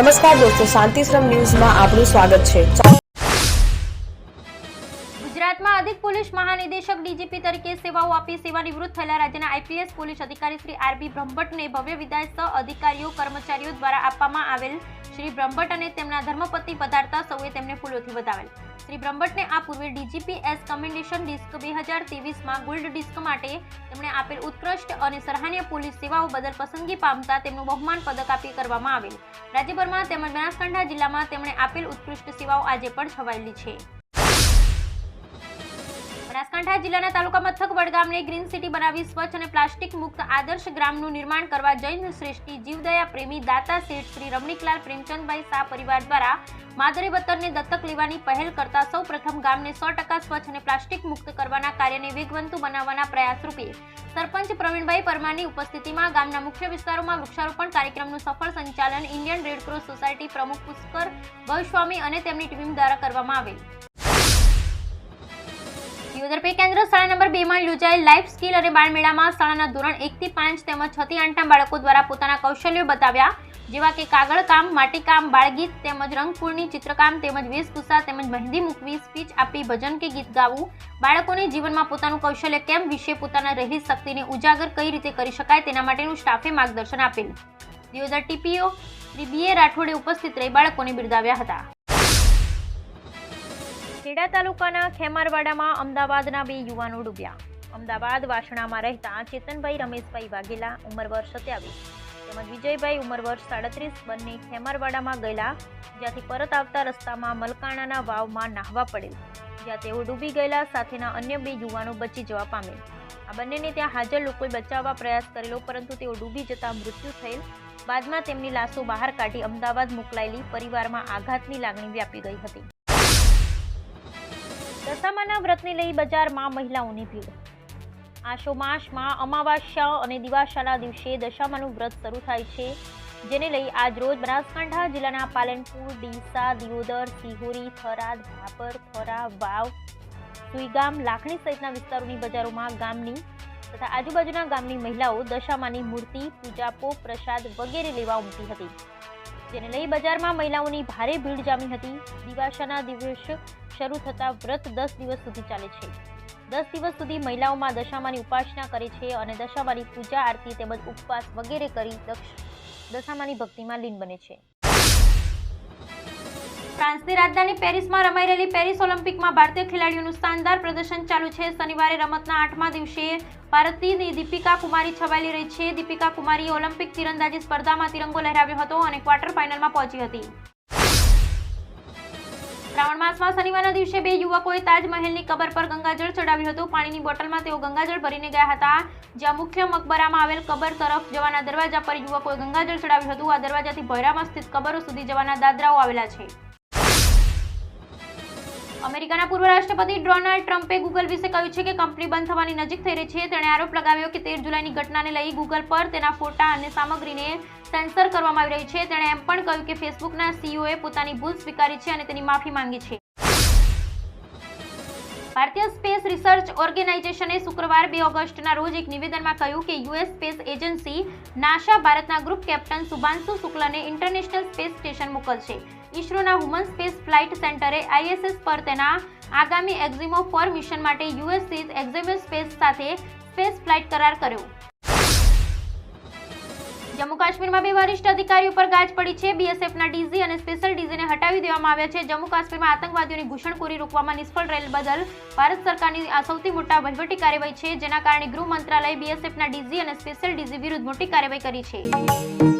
નમસ્કાર દોસ્તો, શાંતિશ્રમ ન્યૂઝમાં આપનું સ્વાગત છે. ગુજરાતમાં અધિક પોલીસ મહાનિદેશક ડીજીપી તરીકે સેવાઓ આપી સેવાનિવૃત્ત થયેલા રાજ્યના આઈપીએસ પોલીસ અધિકારી શ્રી આરબી બ્રહ્મભટ્ટને ભવ્ય વિદાય સહ અધિકારીઓ, કર્મચારીઓ દ્વારા આપવામાં આવેલ શ્રી બ્રહ્મભટ્ટ અને તેમના ધર્મપત્ની પધારતા સૌએ તેમને ફૂલોથી વધાવેલ. શ્રી બ્રહ્મટને આ પૂર્વે ડીજીપી એસ કમેન્ડેશન ડિસ્ક બે હજાર ત્રેવીસમાં ગોલ્ડ ડિસ્ક માટે તેમણે આપેલ ઉત્કૃષ્ટ અને સરાહનીય પોલીસ સેવાઓ બદલ પસંદગી પામતા તેમનું બહુમાન પદક આપી કરવામાં આવેલ. રાજ્યભરમાં તેમજ બનાસકાંઠા જિલ્લામાં તેમણે આપેલ ઉત્કૃષ્ટ સેવાઓ આજે પણ છવાયેલી છે. બનાસકાંઠા જિલ્લાના તાલુકા મથક વડગામને ગ્રીન સિટી બનાવી સ્વચ્છ અને પ્લાસ્ટિક મુક્ત આદર્શ ગ્રામનું નિર્માણ કરવા જૈન શ્રેષ્ઠી જીવદયા પ્રેમી દાતા શેઠ શ્રી રમણીકલાલ પ્રેમચંદભાઈ શાહ પરિવાર દ્વારા માદરે વતનને દત્તક લેવાની પહેલ કરતા સૌ પ્રથમ ગામને સો ટકા સ્વચ્છ અને પ્લાસ્ટિક મુક્ત કરવાના કાર્યને વેગવંતુ બનાવવાના પ્રયાસ રૂપે સરપંચ પ્રવીણભાઈ પરમારની ઉપસ્થિતિમાં ગામના મુખ્ય વિસ્તારોમાં વૃક્ષારોપણ કાર્યક્રમનું સફળ સંચાલન ઇન્ડિયન રેડક્રોસ સોસાયટી પ્રમુખ પુષ્કર ભવસ્વામી અને તેમની ટીમ દ્વારા કરવામાં આવેલ. દિયોદર કેન્દ્ર શાળા નંબર બે માં યોજાયેલ લાઈફ સ્કિલ અને બાળમેળામાં શાળાના ધોરણ એક થી પાંચ તેમજ છ થી આઠના બાળકો દ્વારા પોતાના કૌશલ્યો બતાવ્યા, જેવા કે કાગળ કામ માટીકામ બાળગીત તેમજ રંગપૂર્ણી ચિત્રકામ તેમજ વેશભૂષા તેમજ મહેંદી મૂકવી, સ્પીચ આપી ભજન કે ગીત ગાવું. બાળકોને જીવનમાં પોતાનું કૌશલ્ય કેમ વિશે પોતાના રહેલી શક્તિને ઉજાગર કઈ રીતે કરી શકાય તેના માટેનું સ્ટાફે માર્ગદર્શન આપેલ. દિયોદર ટીપીઓ બી એ રાઠોડે ઉપસ્થિત રહી બાળકોને બિરદાવ્યા હતા. ખેડા તાલુકાના ખેમારવાડામાં અમદાવાદના બે યુવાનો ડૂબ્યા. અમદાવાદ વાસણામાં રહેતા ચેતનભાઈ રમેશભાઈ વાઘેલા ઉંમર વર્ષ સત્યાવીસ તેમજ વિજયભાઈ ઉંમર વર્ષ સાડત્રીસ બંને ખેમારવાડામાં ગયેલા, જ્યાંથી પરત આવતા રસ્તામાં મલકાણાના વાવમાં નાહવા પડેલ. જ્યાં તેઓ ડૂબી ગયેલા સાથેના અન્ય બે યુવાનો બચી જવા પામેલ. આ બંનેને ત્યાં હાજર લોકોએ બચાવવા પ્રયાસ કરેલો, પરંતુ તેઓ ડૂબી જતા મૃત્યુ થયેલ. બાદમાં તેમની લાશો બહાર કાઢી અમદાવાદ મોકલાયેલી પરિવારમાં આઘાતની લાગણી વ્યાપી ગઈ હતી. દશામાના વ્રતને લઈ બજારમાં મહિલાઓની ભીડ. આશો માસમાં અમાવાસ્યા અને દિવાસાના દિવસે દશામાનું વ્રત શરૂ થાય છે, જેને લઈ આજ રોજ બનાસકાંઠા જિલ્લાના પાલનપુર, ડીસા, દિયોદર, સિહોરી, થરાદ ભાપર થરા, વાવ, સુઈગામ, લાખણી સહિતના વિસ્તારોની બજારોમાં ગામની તથા આજુબાજુના ગામની મહિલાઓ દશામાની મૂર્તિ પૂજાપો પ્રસાદ વગેરે લેવા ઉમટી હતી. જેને લઈ બજારમાં મહિલાઓની ભારે ભીડ જામી હતી. દિવાસાના દિવસ શરૂ થતા વ્રત દસ દિવસ સુધી ચાલે છે. દસ દિવસ સુધી મહિલાઓમાં દશામાની ઉપાસના કરે છે અને દશામાની પૂજા આરતી તેમજ ઉપવાસ વગેરે કરી દશામાની ભક્તિમાં લીન બને છે. ફ્રાન્સની રાજધાની પેરિસમાં રમાઈ રહેલી પેરિસ ઓલિમ્પિકમાં ભારતીય ખેલાડીઓનું શાનદાર પ્રદર્શન ચાલુ છે. શનિવારે રમતના આઠમા દિવસે ભારતની દીપિકા કુમારી છવાયેલી રહી છે. દીપિકા કુમારીએ ઓલિમ્પિક તીરંદાજી સ્પર્ધામાં તિરંગો લહેરાવ્યો હતો અને ક્વાર્ટર ફાઇનલમાં પહોંચી હતી. શ્રાવણ માસમાં શનિવારના દિવસે બે યુવકોએ તાજમહેલની કબર પર ગંગાજળ ચડાવ્યું હતું. પાણીની બોટલમાં તેઓ ગંગાજળ ભરીને ગયા હતા. જ્યાં મુખ્ય મકબરામાં આવેલ કબર તરફ જવાના દરવાજા પર યુવકોએ ગંગાજળ ચડાવ્યું હતું. આ દરવાજાથી ભૈરામાં સ્થિત કબરો સુધી જવાના દાદરાઓ આવેલા છે. અમેરિકાના પૂર્વ રાષ્ટ્રપતિ ડોનાલ્ડ ટ્રમ્પે ગૂગલ વિશે કહ્યું છે કે કંપની બંધ થવાની નજીક થઈ રહી છે. તેણે આરોપ લગાવ્યો કે તેર જુલાઈની ઘટનાને લઈ ગૂગલ પર તેના ફોટા અને સામગ્રીને સેન્સર કરવામાં આવી રહી છે. તેણે એમ પણ કહ્યું કે ફેસબુકના સીઈઓએ પોતાની ભૂલ સ્વીકારી છે અને તેની માફી માંગી છે. ભારતીય સ્પેસ રિસર્ચ ઓર્ગેનાઇઝેશને શુક્રવાર બે ઓગસ્ટના રોજ એક નિવેદનમાં કહ્યું કે યુએસ સ્પેસ એજન્સી નાસા ભારતના ગ્રુપ કેપ્ટન શુભાંશુ શુક્લને ઇન્ટરનેશનલ સ્પેસ સ્ટેશન મોકલશે. ઇસરોના હ્યુમન સ્પેસ ફ્લાઇટ સેન્ટરે આઈએસએસ પર તેના આગામી એક્ઝિમો ફોર મિશન માટે યુએસ સ્થિત એક્ઝિમો સ્પેસ સાથે સ્પેસ ફ્લાઇટ કરાર કર્યો. જમ્મુ કાશ્મીરમાં બે વરિષ્ઠ અધિકારીઓ પર ગાજ પડી છે. બીએસએફના ડીઝી અને સ્પેશિયલ ડીઝીને હટાવી દેવામાં આવ્યા છે. જમ્મુ કાશ્મીરમાં આતંકવાદીઓની ઘૂસણખોરી રોકવામાં નિષ્ફળ રહેલ બદલ ભારત સરકારની આ સૌથી મોટા વહીવટી કાર્યવાહી છે, જેના કારણે ગૃહ મંત્રાલયે બીએસએફના ડીજી અને સ્પેશિયલ ડીજી વિરુદ્ધ મોટી કાર્યવાહી કરી છે.